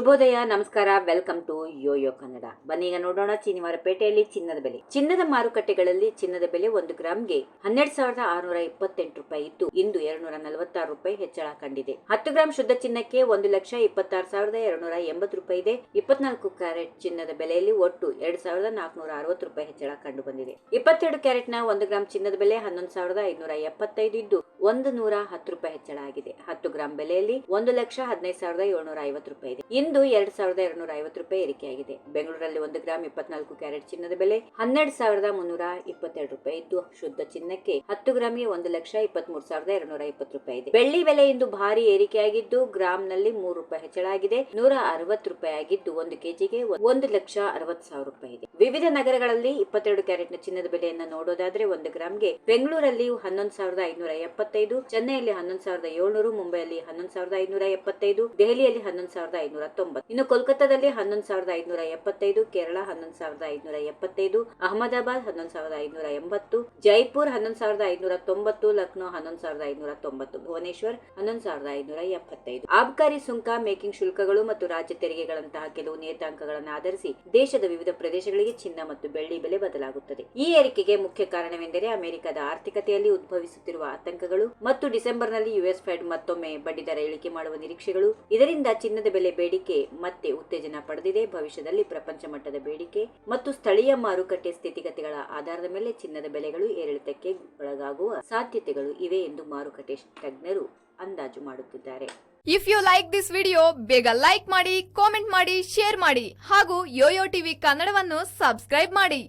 ಶುಭೋದಯ, ನಮಸ್ಕಾರ, welcome to Yoyo Kannada. ಬನ್ನಿ ಈಗ ನೋಡೋಣ ಶನಿವಾರ ಪೇಟೆಯಲ್ಲಿ ಚಿನ್ನದ ಬೆಲೆ. ಚಿನ್ನದ ಮಾರುಕಟ್ಟೆಗಳಲ್ಲಿ ಚಿನ್ನದ ಬೆಲೆ ಒಂದು ಗ್ರಾಮ್ಗೆ ಹನ್ನೆರಡು ಸಾವಿರದ ಆರುನೂರ ಇಪ್ಪತ್ತೆಂಟು ರೂಪಾಯಿ ಇದ್ದು ಇಂದು ಎರಡ್ನೂರ ನಲವತ್ತಾರು ರೂಪಾಯಿ ಹೆಚ್ಚಳ ಕಂಡಿದೆ. ಹತ್ತು ಗ್ರಾಂ ಶುದ್ಧ ಚಿನ್ನಕ್ಕೆ ಒಂದು ಲಕ್ಷ ಇಪ್ಪತ್ತಾರು ಸಾವಿರದ ಎರಡ್ನೂರ ಎಂಬತ್ತು ರೂಪಾಯಿ ಇದೆ. ಇಪ್ಪತ್ನಾಲ್ಕು ಕ್ಯಾರೆಟ್ ಚಿನ್ನದ ಬೆಲೆಯಲ್ಲಿ ಒಟ್ಟು ಎರಡ್ ಸಾವಿರದ ನಾಲ್ಕುನೂರ ಅರವತ್ತು ರೂಪಾಯಿ ಹೆಚ್ಚಳ ಕಂಡು ಬಂದಿದೆ ಇಪ್ಪತ್ತೆರಡು ಕ್ಯಾರೆಟ್ನ ಒಂದು ಗ್ರಾಂ ಚಿನ್ನದ ಬೆಲೆ ಹನ್ನೊಂದು ಸಾವಿರದ ಐನೂರ ಎಪ್ಪತ್ತೈದು ಇದ್ದು, ಒಂದು ನೂರ ಹತ್ತು ರೂಪಾಯಿ ಹೆಚ್ಚಳ ಆಗಿದೆ. ಹತ್ತು ಗ್ರಾಂ ಬೆಲೆಯಲ್ಲಿ ಒಂದು ಲಕ್ಷ ಹದಿನೈದು ಸಾವಿರದ ಏಳ್ನೂರ ಐವತ್ತು ರೂಪಾಯಿ ಇದೆ ಇಂದು ಎರಡ್ ಸಾವಿರದ ಎರಡ್ನೂರ ಐವತ್ತು ರೂಪಾಯಿ ಏರಿಕೆಯಾಗಿದೆ. ಬೆಂಗಳೂರಲ್ಲಿ ಒಂದು ಗ್ರಾಮ್ ಇಪ್ಪತ್ನಾಲ್ಕು ಕ್ಯಾರೆಟ್ ಚಿನ್ನದ ಬೆಲೆ, ಹನ್ನೆರಡು ಸಾವಿರದ ಮುನ್ನೂರ ಇಪ್ಪತ್ತೆರಡು ರೂಪಾಯಿ. ಇದ್ದು ಶುದ್ಧ ಚಿನ್ನಕ್ಕೆ ಹತ್ತು ಗ್ರಾಮ್ಗೆ ಒಂದು ಲಕ್ಷ ಇಪ್ಪತ್ಮೂರು ಸಾವಿರದ ಎರಡುನೂರ ಇಪ್ಪತ್ತು ರೂಪಾಯಿ ಇದೆ. ಬೆಳ್ಳಿ ಬೆಲೆ ಇಂದು ಭಾರಿ ಏರಿಕೆಯಾಗಿದ್ದು, ಗ್ರಾಂನಲ್ಲಿ ಮೂರು ರೂಪಾಯಿ ಹೆಚ್ಚಳ ಆಗಿದೆ ನೂರ ಅರವತ್ತು ರೂಪಾಯಿ ಆಗಿದ್ದು, ಒಂದು ಕೆಜಿಗೆ ಒಂದು ಲಕ್ಷ ಅರವತ್ತು ಸಾವಿರ ರೂಪಾಯಿ ಇದೆ. ವಿವಿಧ ನಗರಗಳಲ್ಲಿ ಇಪ್ಪತ್ತೆರಡು ಕ್ಯಾರೆಟ್ನ ಚಿನ್ನದ ಬೆಲೆಯನ್ನು ನೋಡೋದಾದ್ರೆ, ಒಂದು ಗ್ರಾಮ್ಗೆ ಬೆಂಗಳೂರಲ್ಲಿ ಹನ್ನೊಂದು ಸಾವಿರದ ಐನೂರ ಎಪ್ಪತ್ತೈದು, ಚೆನ್ನೈಯಲ್ಲಿ ಹನ್ನೊಂದು ಸಾವಿರದ ಏಳ್ನೂರು, ಮುಂಬೈಯಲ್ಲಿ ಹನ್ನೊಂದು ಸಾವಿರದ ಐನೂರ ಎಪ್ಪತ್ತೈದು, ದೆಹಲಿಯಲ್ಲಿ ಹನ್ನೊಂದು ಸಾವಿರದ ಐನೂರ ತೊಂಬತ್ತು ಇನ್ನು ಕೋಲ್ಕತ್ತಾದಲ್ಲಿ ಹನ್ನೊಂದು ಸಾವಿರದ ಐದುನೂರ ಎಪ್ಪತ್ತೈದು, ಕೇರಳ ಹನ್ನೊಂದು ಸಾವಿರದ ಐದುನೂರ ಎಪ್ಪತ್ತೈದು, ಅಹಮದಾಬಾದ್ ಹನ್ನೊಂದು ಸಾವಿರದ ಐದುನೂರ ಎಂಬತ್ತು, ಜೈಪುರ್ ಹನ್ನೊಂದು ಸಾವಿರದ ಐದುನೂರ ತೊಂಬತ್ತು, ಲಕ್ನೋ ಹನ್ನೊಂದು ಸಾವಿರದ ಐದುನೂರ ತೊಂಬತ್ತು, ಭುವನೇಶ್ವರ್ ಹನ್ನೊಂದು ಸಾವಿರದ ಐದುನೂರ ಎಪ್ಪತ್ತೈದು. ಆಬ್ಕಾರಿ ಸುಂಕ, ಮೇಕಿಂಗ್ ಶುಲ್ಕಗಳು ಮತ್ತು ರಾಜ್ಯ ತೆರಿಗೆಗಳಂತಹ ಕೆಲವು ನಿಯತಾಂಕಗಳನ್ನು ಆಧರಿಸಿ ದೇಶದ ವಿವಿಧ ಪ್ರದೇಶಗಳಿಗೆ ಚಿನ್ನ ಮತ್ತು ಬೆಳ್ಳಿ ಬೆಲೆ ಬದಲಾಗುತ್ತದೆ. ಈ ಏರಿಕೆಗೆ ಮುಖ್ಯ ಕಾರಣವೆಂದರೆ ಅಮೆರಿಕದ ಆರ್ಥಿಕತೆಯಲ್ಲಿ ಉದ್ಭವಿಸುತ್ತಿರುವ ಆತಂಕಗಳು ಮತ್ತು ಡಿಸೆಂಬರ್ನಲ್ಲಿ ಯುಎಸ್ ಫೆಡ್ ಮತ್ತೊಮ್ಮೆ ಬಡ್ಡಿದರ ಇಳಿಕೆ ಮಾಡುವ ನಿರೀಕ್ಷೆಗಳು. ಇದರಿಂದ ಚಿನ್ನದ ಬೆಲೆ ಬೇಡಿಕೆ ಮತ್ತೆ ಉತ್ತೇಜನ ಪಡೆದಿದೆ. ಭವಿಷ್ಯದಲ್ಲಿ ಪ್ರಪಂಚ ಮಟ್ಟದ ಬೇಡಿಕೆ ಮತ್ತು ಸ್ಥಳೀಯ ಮಾರುಕಟ್ಟೆ ಸ್ಥಿತಿಗತಿಗಳ ಆಧಾರದ ಮೇಲೆ ಚಿನ್ನದ ಬೆಲೆಗಳು ಏರಿಳಿತಕ್ಕೆ ಒಳಗಾಗುವ ಸಾಧ್ಯತೆಗಳು ಇವೆ ಎಂದು ಮಾರುಕಟ್ಟೆ ತಜ್ಞರು ಅಂದಾಜು ಮಾಡುತ್ತಿದ್ದಾರೆ. If you like this video ಬೇಗ ಲೈಕ್ ಮಾಡಿ ಕಾಮೆಂಟ್ ಮಾಡಿ ಶೇರ್ ಮಾಡಿ ಹಾಗೂ ಯೋಯೋ ಟಿವಿ ಕನ್ನಡವನ್ನು ಸಬ್ಸ್ಕ್ರೈಬ್ ಮಾಡಿ.